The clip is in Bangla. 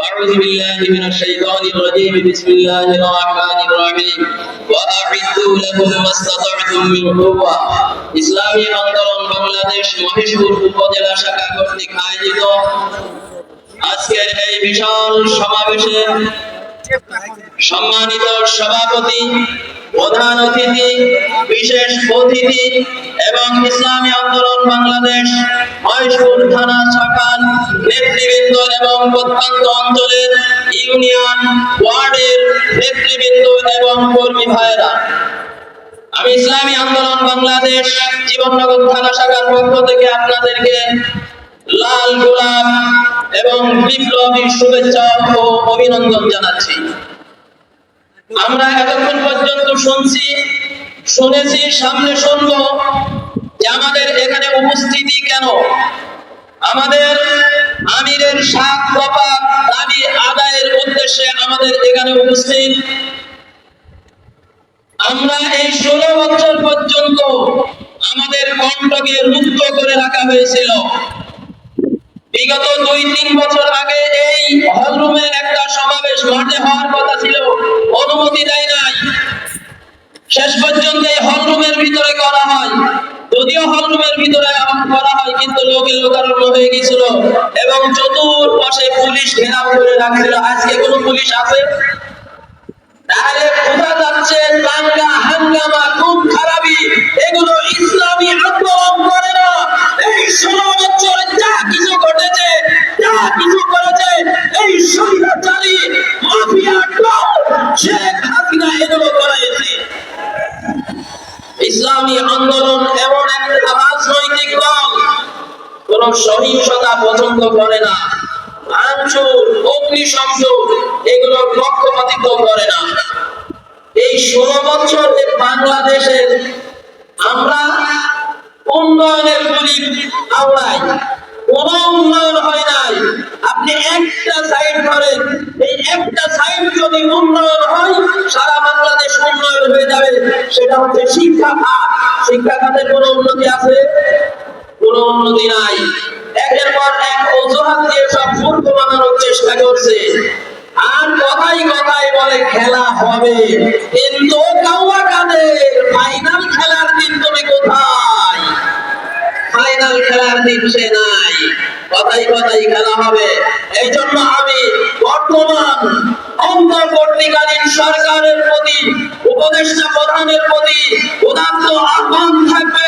أعوذ بالله من الشيطان الرجيم بسم الله الرحمن الرحيم وأعدوا لهم ما استطعتم من قوة ইসলামী আন্দোলন বাংলাদেশ মহেশপুর উপজেলা শাখা কর্তৃক আয়োজিত আজকের এই বিশাল সমাবেশে সম্মানিত সভাপতি প্রধান অতিথি বিশেষ অতিথি এবং ইসলামী আন্দোলন বাংলাদেশ মহেশপুর থানা শাখার নেতৃবৃন্দ এবং প্রত্যন্ত অঞ্চলের ইউনিয়ন, ওয়ার্ডের নেতৃবৃন্দ এবং কর্মী ভাইয়েরা। আমি ইসলামী আন্দোলন বাংলাদেশ জীবননগর থানা শাখার পক্ষ থেকে আপনাদেরকে লাল গোলাপ এবং বিপ্লবী শুভেচ্ছা ও অভিনন্দন জানাচ্ছি। আমরা এতক্ষণ পর্যন্ত শুনছি, শুনেছি, সামনে শুনব যে আমাদের এখানে উপস্থিতি কেন? আমাদের এখানে উপস্থিত। আমরা এই ষোলো বছর পর্যন্ত আমাদের কণ্ঠকে মুক্ত করে রাখা হয়েছিল। বিগত দুই, তিন বছর আগে এই হলরুমের একটা সমাবেশ মাঠে হওয়ার কথা ছিল, অনুমতি দেয় নাই। শেষ পর্যন্ত এই হলরুমের ভিতরে করা হয়। যদিও হলরুমের ভিতরে করা হয়, কিন্তু লোকে লোকারণ্য হয়ে গেছিল এবং চতুর্পাশে পুলিশ ঘেরাও করে রাখছিল। আজকে কোনো পুলিশ আছে? তাহলে যাচ্ছে দাঙ্গা হাঙ্গামা খুব খারাপই। এগুলো ইসলামী আন্দোলন করে না। এই যা কিছু ঘটেছে, যা কিছু করেছে, এই মাফিয়া টপ শেখ হাসিনা এগুলো ইসলামী আন্দোলন এমন সহিংসতা পছন্দ করে না। অগ্নিসংযোগ এগুলোর পক্ষপাতিত্ব করে না। এই ষোলো বছর যে বাংলাদেশের আমরা উন্নয়নের গুলি আওড়াই কোন উন্নয়ন হয় নাই। আপনি একটা সাইড ধরেন, এই একটা সাইড যদি উন্নয়ন হয়, সারা বাংলাদেশ উন্নয়ন হয়ে যাবে। সেটা হচ্ছে শিক্ষা খাত। শিক্ষা খাতের কোনো উন্নতি আছে? উন্নতি নাই। একের পর এক অজুহাত দিয়ে সব মূর্খ বানানোর চেষ্টা করছে। আর কথাই কথাই বলে, খেলা হবে। কিন্তু কাউয়া কাদের ফাইনাল খেলার দিন তুমি কোথায়? ফাইনাল খেলার দিন সে নাই। কথাই কথাই খেলা হবে। এই জন্য আমি বর্তমান অন্তর্বর্তীকালীন সরকারের প্রতি, উপদেষ্টা প্রধানের প্রতি উদাত্ত আহ্বান থাকবে।